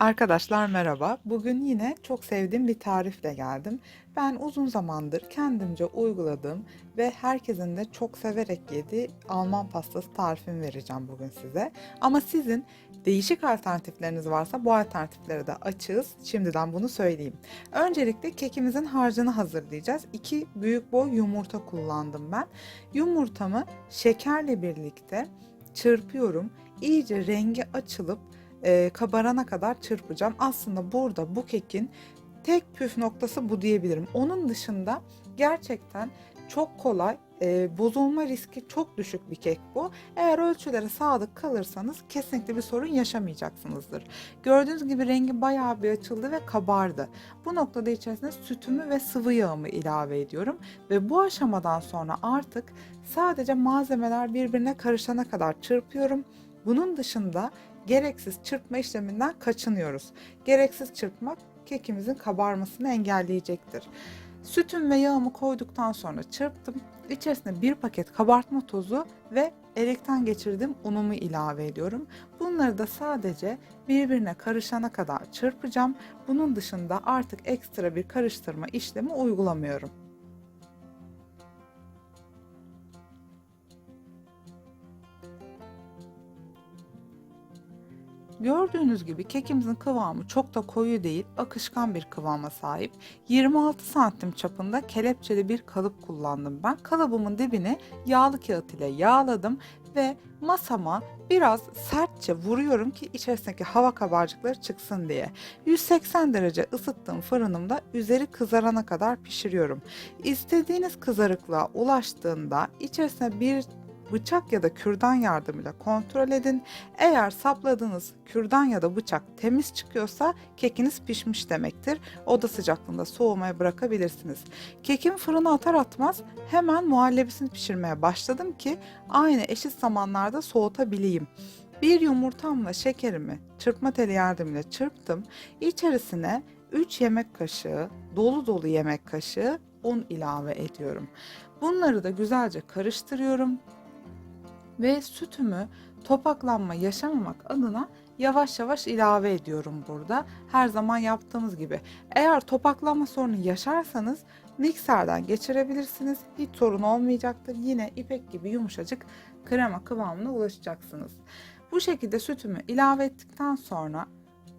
Arkadaşlar merhaba. Bugün yine çok sevdiğim bir tarifle geldim. Ben uzun zamandır kendimce uyguladığım ve herkesin de çok severek yediği Alman pastası tarifimi vereceğim bugün size. Ama sizin değişik alternatifleriniz varsa bu alternatiflere de açığız. Şimdiden bunu söyleyeyim. Öncelikle kekimizin harcını hazırlayacağız. 2 büyük boy yumurta kullandım ben. Yumurtamı şekerle birlikte çırpıyorum. İyice rengi açılıp e, kabarana kadar çırpacağım. Aslında burada bu kekin tek püf noktası bu diyebilirim. Onun dışında gerçekten çok kolay, e, bozulma riski çok düşük bir kek bu. Eğer ölçülere sadık kalırsanız kesinlikle bir sorun yaşamayacaksınızdır. Gördüğünüz gibi rengi bayağı bir açıldı ve kabardı. Bu noktada içerisine sütümü ve sıvı yağımı ilave ediyorum ve bu aşamadan sonra artık sadece malzemeler birbirine karışana kadar çırpıyorum. Bunun dışında gereksiz çırpma işleminden kaçınıyoruz. Gereksiz çırpmak kekimizin kabarmasını engelleyecektir. Sütüm ve yağımı koyduktan sonra çırptım. İçerisine bir paket kabartma tozu ve elekten geçirdiğim unumu ilave ediyorum. Bunları da sadece birbirine karışana kadar çırpacağım. Bunun dışında artık ekstra bir karıştırma işlemi uygulamıyorum. Gördüğünüz gibi kekimizin kıvamı çok da koyu değil, akışkan bir kıvama sahip. 26 santim çapında kelepçeli bir kalıp kullandım ben. Kalıbımın dibini yağlı kağıt ile yağladım ve masama biraz sertçe vuruyorum ki içerisindeki hava kabarcıkları çıksın diye. 180 derece ısıttığım fırınımda üzeri kızarana kadar pişiriyorum. İstediğiniz kızarıklığa ulaştığında içerisine bir bıçak ya da kürdan yardımıyla kontrol edin. Eğer sapladığınız kürdan ya da bıçak temiz çıkıyorsa kekiniz pişmiş demektir. Oda sıcaklığında soğumaya bırakabilirsiniz. Kekim fırına atar atmaz hemen muhallebisini pişirmeye başladım ki aynı eşit zamanlarda soğutabileyim. Bir yumurtamla şekerimi çırpma teli yardımıyla çırptım. İçerisine 3 yemek kaşığı, dolu dolu yemek kaşığı un ilave ediyorum. Bunları da güzelce karıştırıyorum ve sütümü topaklanma yaşamamak adına yavaş yavaş ilave ediyorum burada. Her zaman yaptığımız gibi. Eğer topaklanma sorunu yaşarsanız mikserden geçirebilirsiniz. Hiç sorun olmayacaktır. Yine ipek gibi yumuşacık krema kıvamına ulaşacaksınız. Bu şekilde sütümü ilave ettikten sonra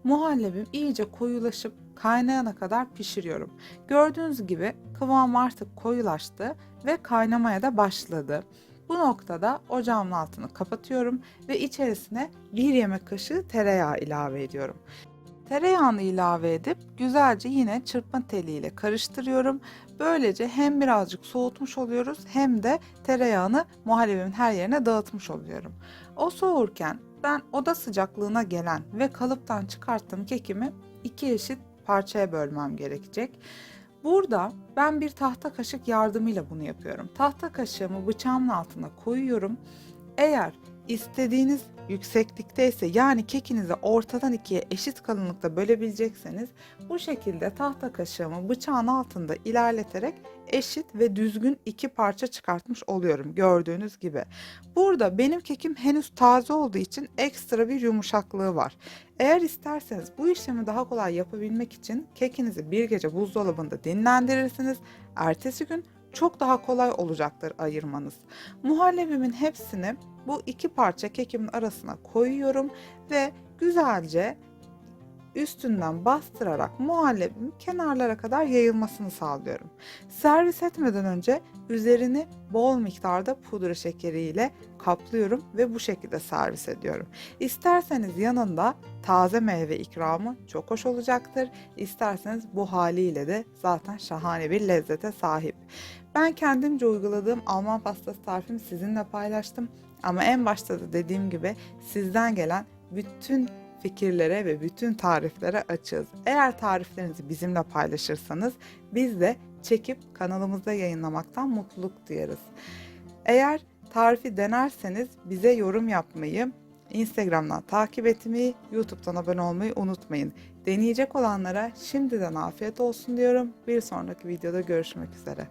muhallebim iyice koyulaşıp kaynayana kadar pişiriyorum. Gördüğünüz gibi kıvam artık koyulaştı ve kaynamaya da başladı. Bu noktada ocağımın altını kapatıyorum ve içerisine bir yemek kaşığı tereyağı ilave ediyorum. Tereyağını ilave edip güzelce yine çırpma teliyle karıştırıyorum. Böylece hem birazcık soğutmuş oluyoruz hem de tereyağını muhallebimin her yerine dağıtmış oluyorum. O soğurken ben oda sıcaklığına gelen ve kalıptan çıkarttığım kekimi iki eşit parçaya bölmem gerekecek. Burada ben bir tahta kaşık yardımıyla bunu yapıyorum. Tahta kaşığımı bıçağımın altına koyuyorum. Eğer istediğiniz yükseklikteyse yani kekinizi ortadan ikiye eşit kalınlıkta bölebilecekseniz bu şekilde tahta kaşığımı bıçağın altında ilerleterek eşit ve düzgün iki parça çıkartmış oluyorum gördüğünüz gibi. Burada benim kekim henüz taze olduğu için ekstra bir yumuşaklığı var. Eğer isterseniz bu işlemi daha kolay yapabilmek için kekinizi bir gece buzdolabında dinlendirirsiniz. Ertesi gün çok daha kolay olacaktır ayırmanız. Muhallebimin hepsini bu iki parça kekimin arasına koyuyorum ve güzelce üstünden bastırarak muhallebim kenarlara kadar yayılmasını sağlıyorum. Servis etmeden önce üzerini bol miktarda pudra şekeriyle kaplıyorum ve bu şekilde servis ediyorum. İsterseniz yanında taze meyve ikramı çok hoş olacaktır. İsterseniz bu haliyle de zaten şahane bir lezzete sahip. Ben kendimce uyguladığım Alman pastası tarifimi sizinle paylaştım. Ama en başta da dediğim gibi sizden gelen bütün fikirlere ve bütün tariflere açığız. Eğer tariflerinizi bizimle paylaşırsanız biz de çekip kanalımızda yayınlamaktan mutluluk duyarız. Eğer tarifi denerseniz bize yorum yapmayı, Instagram'dan takip etmeyi, YouTube'dan abone olmayı unutmayın. Deneyecek olanlara şimdiden afiyet olsun diyorum. Bir sonraki videoda görüşmek üzere.